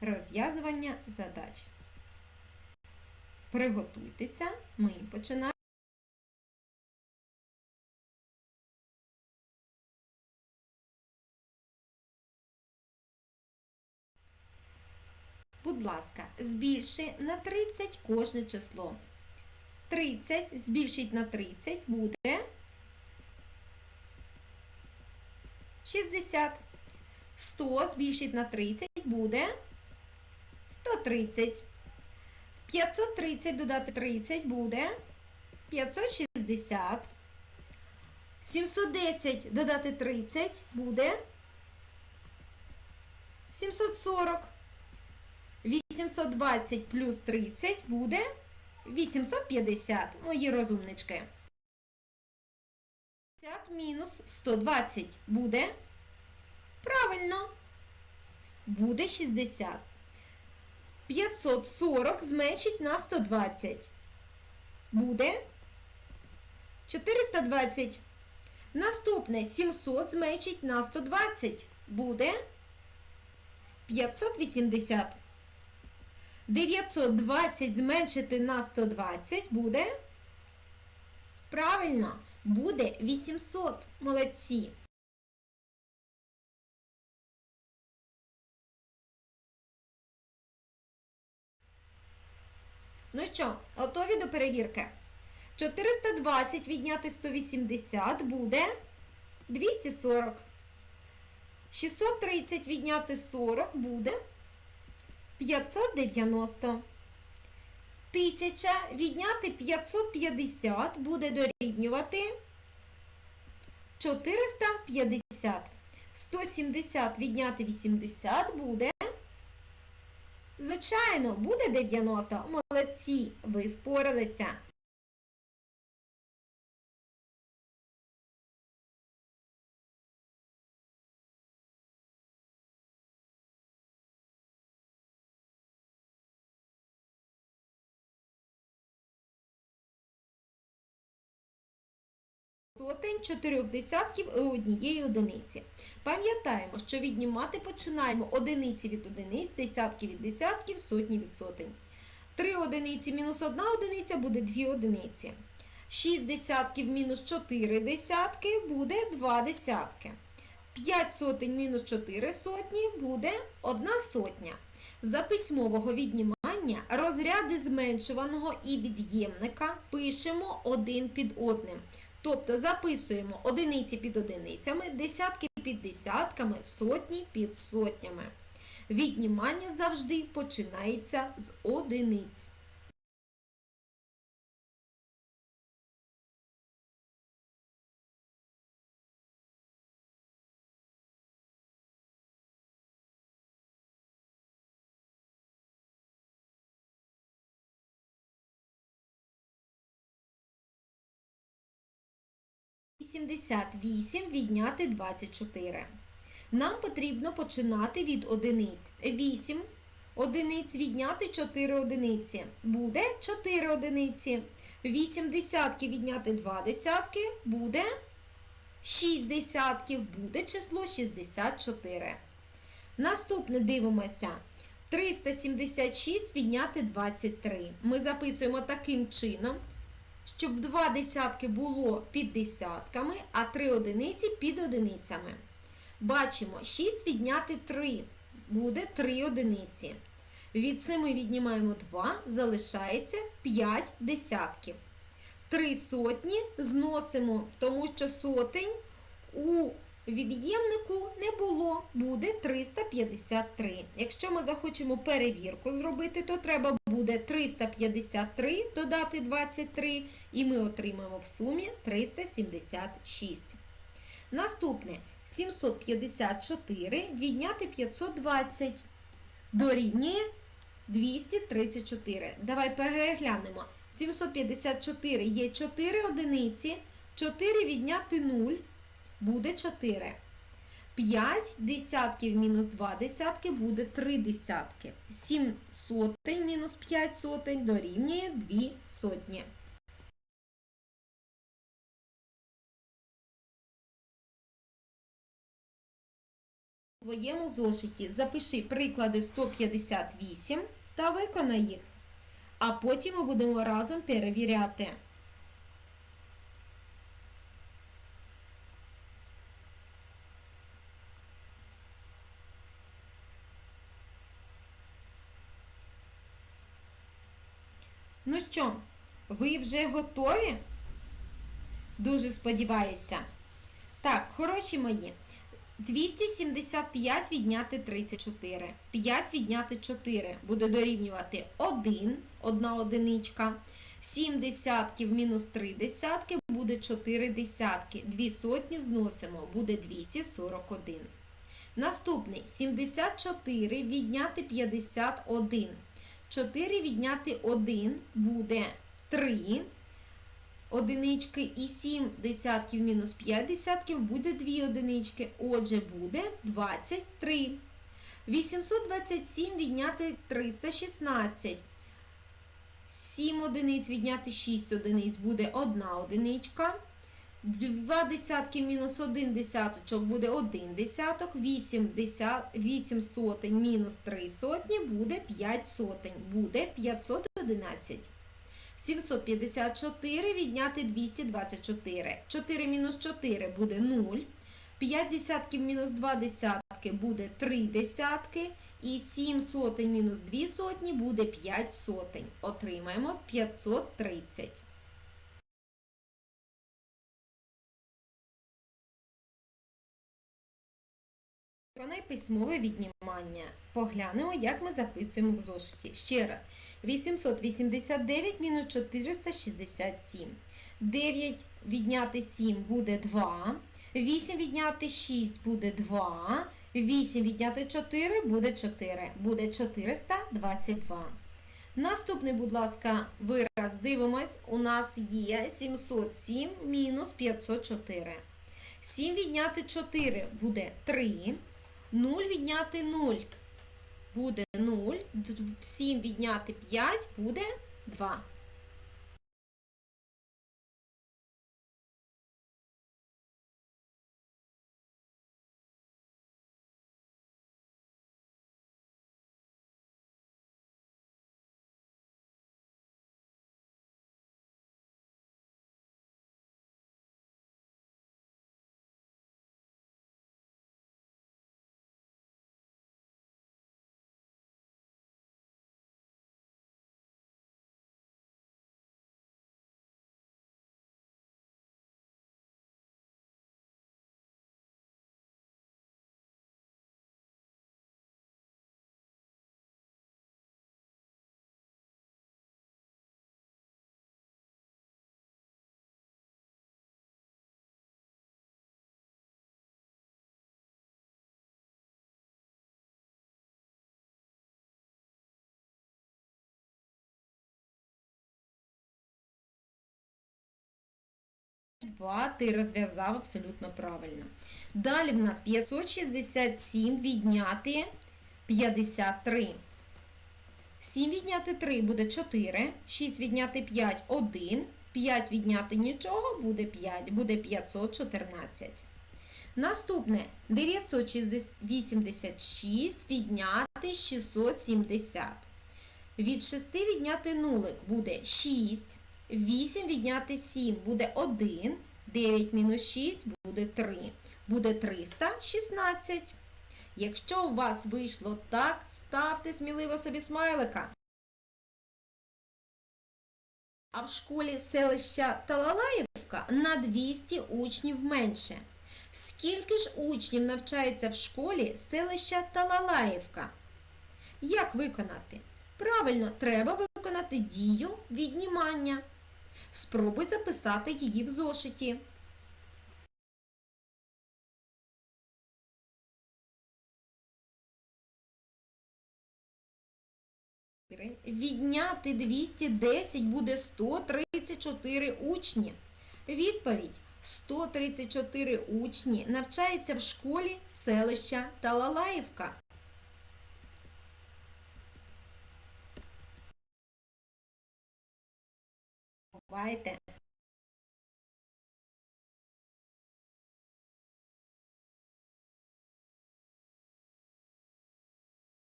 розв'язування задач. Приготуйтеся, ми починаємо. Будь ласка, збільши на 30 кожне число. 30 збільшить на 30 буде 60. 100 збільшить на 30 буде 130. 530 додати 30 буде 560. 710 додати 30 буде 740. 820 плюс 30 буде 850. Мої розумнички. 50 мінус 120 буде. Правильно. Буде 60. 540 зменшить на 120. Буде 420. Наступне 700 зменшить на 120. Буде 580. 920 зменшити на 120 буде. Правильно, буде 800. Молодці. Ну що, готові до перевірки? 420 відняти 180 буде 240. 630 відняти 40 буде 590. 1000 відняти 550 буде дорівнювати 450. 170 відняти 80 буде. Звичайно, буде 90. Молодці, ви впоралися. Сотень, чотирьох десятків і однієї одиниці. Пам'ятаємо, що віднімати починаємо одиниці від одиниць, десятки від десятків, сотні від сотень. Три одиниці мінус одна одиниця буде дві одиниці. Шість десятків мінус чотири десятки буде два десятки. П'ять сотень мінус чотири сотні буде одна сотня. За письмового віднімання розряди зменшуваного і від'ємника пишемо один під одним. Тобто записуємо одиниці під одиницями, десятки під десятками, сотні під сотнями. Віднімання завжди починається з одиниць. Сімдесят вісім відняти 24. Нам потрібно починати від одиниць. 8 одиниць відняти 4 одиниці. Буде 4 одиниці. 8 десятків відняти 2 десятки буде 6 десятків. Буде число 64. Наступне дивимося. 376 відняти 23. Ми записуємо таким чином, щоб два десятки було під десятками, а три одиниці під одиницями. Бачимо, 6 відняти 3 буде 3 одиниці. Від 7 віднімаємо 2, залишається 5 десятків. 3 сотні зносимо, тому що сотень у від'ємнику не було, буде 353. Якщо ми захочемо перевірку зробити, то треба буде 353 додати 23, і ми отримаємо в сумі 376. Наступне 754 відняти 520 дорівнює 234. Давай переглянемо. 754 є 4 одиниці, 4 відняти 0 буде 4. 5 десятків мінус 2 десятки буде 3 десятки. 7 сотень мінус 5 сотень дорівнює 2 сотні. У своєму зошиті запиши приклади 158 та виконай їх. А потім ми будемо разом перевіряти. Ну що, ви вже готові? Дуже сподіваюся. Так, хороші мої. 275 відняти 34. 5 відняти 4 буде дорівнювати 1, одна одиничка. 7 десятків мінус 3 десятки буде 4 десятки. 2 сотні зносимо, буде 241. Наступний 74 відняти 51. 4 відняти 1 буде 3 одинички і 7 десятків мінус 5 десятків буде 2 одинички. Отже, буде 23. 827 відняти 316. 7 одиниць відняти 6 одиниць буде 1 одиничка. 2 десятки мінус 1 десяточок буде 1 десяток, 8, десят, 8 сотень мінус 3 сотні буде 5 сотень, буде 511. 754 відняти 224. 4 мінус 4 буде 0. 5 десятків мінус 2 десятки буде 3 десятки. І 7 сотень мінус 2 сотні буде 5 сотень. Отримаємо 530. Виконай письмове віднімання. Поглянемо, як ми записуємо в зошиті. Ще раз. 889 мінус 467. 9 відняти 7 буде 2. 8 відняти 6 буде 2. 8 відняти 4 буде 4. Буде 422. Наступний, будь ласка, вираз дивимось. У нас є 707 мінус 504. 7 відняти 4 буде 3. 0 відняти 0 буде 0. 7 відняти 5 буде 2. Два ти розв'язав абсолютно правильно. Далі в нас 567 відняти 53. 7 відняти 3 буде 4, 6 відняти 5 1, 5 відняти нічого буде 5, буде 514. Наступне 986 відняти 670. Від 6 відняти нулик буде 6. 8 відняти 7 буде 1, 9 мінус 6 буде 3. Буде 316. Якщо у вас вийшло так, ставте сміливо собі смайлика. А в школі селища Талалаївка на 200 учнів менше. Скільки ж учнів навчається в школі селища Талалаївка? Як виконати? Правильно, треба виконати дію віднімання. Спробуй записати її в зошиті. Відняти 210 буде 134 учні. Відповідь 134 учні навчаються в школі селища Талалаївка. வாழ்த்தேன்